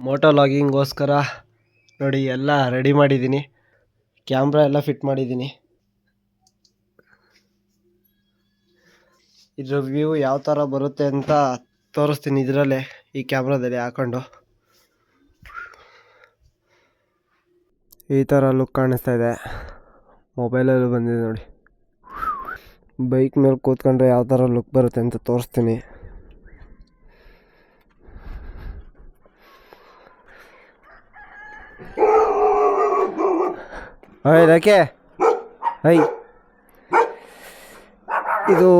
Moto ಲಾಗಿಂಗೋಸ್ಕರ ನೋಡಿ ಎಲ್ಲ ready ಮಾಡಿದ್ದೀನಿ. ಕ್ಯಾಮ್ರಾ ಎಲ್ಲ ಫಿಟ್ ಮಾಡಿದ್ದೀನಿ. ಇದ್ರ ವ್ಯೂ ಯಾವ ಥರ ಬರುತ್ತೆ ಅಂತ ತೋರಿಸ್ತೀನಿ ಇದರಲ್ಲೇ ಈ ಕ್ಯಾಮ್ರಾದಲ್ಲಿ ಹಾಕೊಂಡು. ಈ ಥರ ಲುಕ್ ಕಾಣಿಸ್ತಾ ಇದೆ. ಮೊಬೈಲಲ್ಲೂ ಬಂದಿದೆ ನೋಡಿ. ಬೈಕ್ ಮೇಲೆ ಕೂತ್ಕೊಂಡ್ರೆ ಯಾವ ಥರ ಲುಕ್ ಬರುತ್ತೆ ಅಂತ ತೋರಿಸ್ತೀನಿ. ಹಾಯ್ ಯಾಕೆ ಹಾಯ್ ಇದು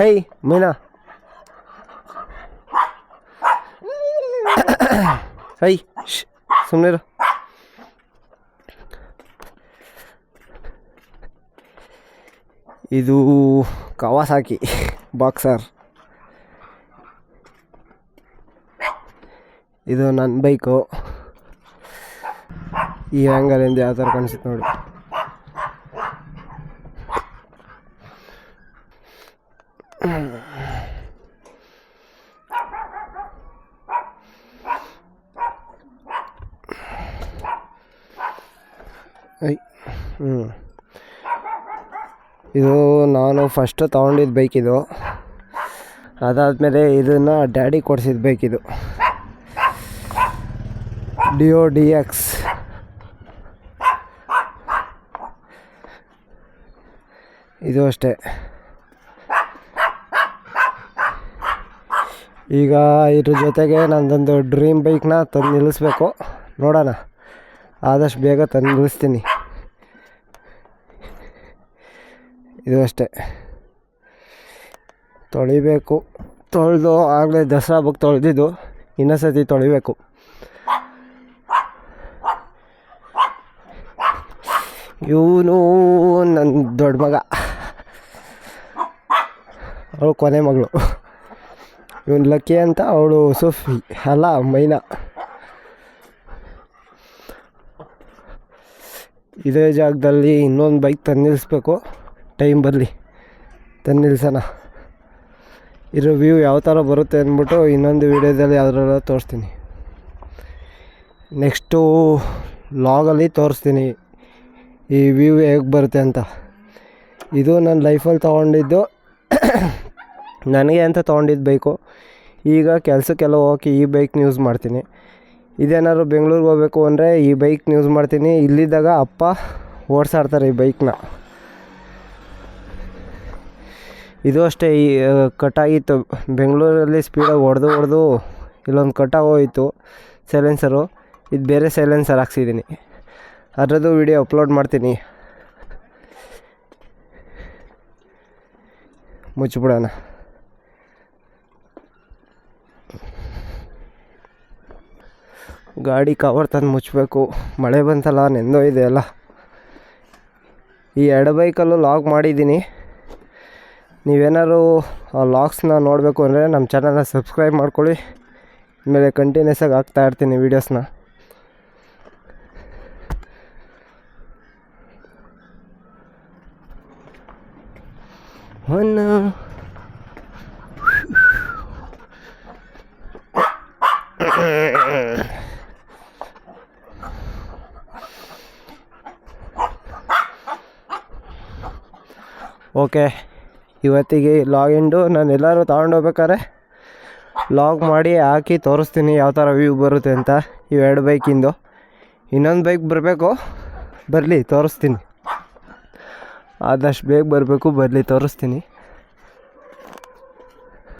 ಐ ಮೀನಾ. ಐ ಸುಮ್ಮನೆ ಇದು ಕವಾಸಾಕಿ ಬಾಕ್ಸರ್ ಇದು ನನ್ನ ಬೈಕು. ಈ ಆ್ಯಂಗಲಿಂದ ಯಾವ ಥರ ಕಾಣಿಸುತ್ತೆ ನೋಡಿ. ಐ ಹ್ಞೂ ಇದು ನಾನು ಫಸ್ಟು ತೊಗೊಂಡಿದ್ದ ಬೈಕ್ ಇದು. ಅದಾದಮೇಲೆ ಇದನ್ನು ಡ್ಯಾಡಿ ಕೊಡಿಸಿದ ಬೈಕ್ ಇದು. ಡಿಯೋ ಡಿ ಎಕ್ಸ್ ಇದು ಅಷ್ಟೇ. ಈಗ ಇದ್ರ ಜೊತೆಗೆ ನಂದೊಂದು ಡ್ರೀಮ್ ಬೈಕ್ನ ತಂದು ನಿಲ್ಲಿಸ್ಬೇಕು. ನೋಡೋಣ. ಆದಷ್ಟು ಬೇಗ ತಂದು ನಿಲ್ಲಿಸ್ತೀನಿ. ಇದು ಅಷ್ಟೇ. ತೊಳಿಬೇಕು. ತೊಳೆದು ಆಗಲೇ ದಸರಾ ಹಬ್ಬಕ್ಕೆ ತೊಳೆದಿದ್ದು ಇನ್ನೊಂದು ಸತಿ ತೊಳಿಬೇಕು. ಇವನು ನನ್ನ ದೊಡ್ಡ ಮಗ. ಅವಳು ಕೊನೆ ಮಗಳು. ಇವನು ಲಕ್ಕಿ ಅಂತ ಅವಳು ಸೋಫಿ, ಅಲ್ಲ ಮೈನಾ. ಇದೇ ಜಾಗದಲ್ಲಿ ಇನ್ನೊಂದು ಬೈಕ್ ತಂದು ಟೈಮ್ ಬರಲಿ. ತಂದು ನಿಲ್ಸೋಣ. ಇರೋ ವ್ಯೂ ಯಾವ ಥರ ಬರುತ್ತೆ ಅಂದ್ಬಿಟ್ಟು ಇನ್ನೊಂದು ವೀಡಿಯೋದಲ್ಲಿ ಯಾವ್ದ್ರಲ್ಲ ತೋರಿಸ್ತೀನಿ. ನೆಕ್ಸ್ಟು ಲಾಗಲ್ಲಿ ತೋರಿಸ್ತೀನಿ ಈ ವ್ಯೂ ಹೇಗೆ ಬರುತ್ತೆ ಅಂತ. ಇದು ನನ್ನ ಲೈಫಲ್ಲಿ ತೊಗೊಂಡಿದ್ದು. ನನಗೆ ಅಂತ ತೊಗೊಂಡಿದ್ದು ಬೈಕು ಈಗ ಕೆಲಸಕ್ಕೆಲ್ಲ ಹೋಗಿ ಈ ಬೈಕ್ನ ಯೂಸ್ ಮಾಡ್ತೀನಿ. ಇದೇನಾದ್ರು ಬೆಂಗಳೂರಿಗೆ ಹೋಗ್ಬೇಕು ಅಂದರೆ ಈ ಬೈಕ್ನ ಯೂಸ್ ಮಾಡ್ತೀನಿ. ಇಲ್ಲಿದ್ದಾಗ ಅಪ್ಪ ಓಡಿಸಾಡ್ತಾರೆ ಈ ಬೈಕ್ನ ಇದು ಅಷ್ಟೇ, ಈ ಕಟ್ಟಾಗಿತ್ತು ಬೆಂಗಳೂರಲ್ಲಿ ಸ್ಪೀಡಾಗಿ ಹೊಡೆದು ಹೊಡೆದು ಇಲ್ಲೊಂದು ಕಟ್ಟಾಗೋಯಿತು ಸೈಲೆನ್ಸರು ಇದು ಬೇರೆ ಸೈಲೆನ್ಸರ್ ಹಾಕ್ಸಿದ್ದೀನಿ ಅದರದ್ದು ವಿಡಿಯೋ ಅಪ್ಲೋಡ್ ಮಾಡ್ತೀನಿ. ಮುಚ್ಚಿಬಿಡೋಣ ಗಾಡಿ ಕವರ್ ತಂದು ಮುಚ್ಚಬೇಕು ಮಳೆ ಬಂತಲ್ಲ ನೆಂದೋ ಇದೆ ಅಲ್ಲ ಈ ಎರಡು ಬೈಕಲ್ಲೂ ಲಾಕ್ ಮಾಡಿದ್ದೀನಿ ನೀವೇನಾದ್ರು ಲಾಗ್ಸ್ನ ನೋಡಬೇಕು ಅಂದರೆ ನಮ್ಮ ಚಾನಲ್ನ ಸಬ್ಸ್ಕ್ರೈಬ್ ಮಾಡ್ಕೊಳ್ಳಿ. ಆಮೇಲೆ ಕಂಟಿನ್ಯೂಸ್ ಆಗಿ ಹಾಕ್ತಾ ಇರ್ತೀನಿ ವೀಡಿಯೋಸ್ನ ಒಂದು ಓಕೆ ಇವತ್ತಿಗೆ ಲಾಗ್ ಎಂಡು ನಾನು ಎಲ್ಲರೂ ತೊಗೊಂಡೋಗ್ಬೇಕಾದ್ರೆ ಲಾಗ್ ಮಾಡಿ ಹಾಕಿ ತೋರಿಸ್ತೀನಿ ಯಾವ ಥರ ವ್ಯೂ ಬರುತ್ತೆ ಅಂತ ಇವೆರಡು ಬೈಕಿಂದು ಇನ್ನೊಂದು ಬೈಕ್ ಬರಬೇಕು, ಬರಲಿ ತೋರಿಸ್ತೀನಿ. ಆದಷ್ಟು ಬೇಗ ಬರಬೇಕು, ಬರಲಿ ತೋರಿಸ್ತೀನಿ.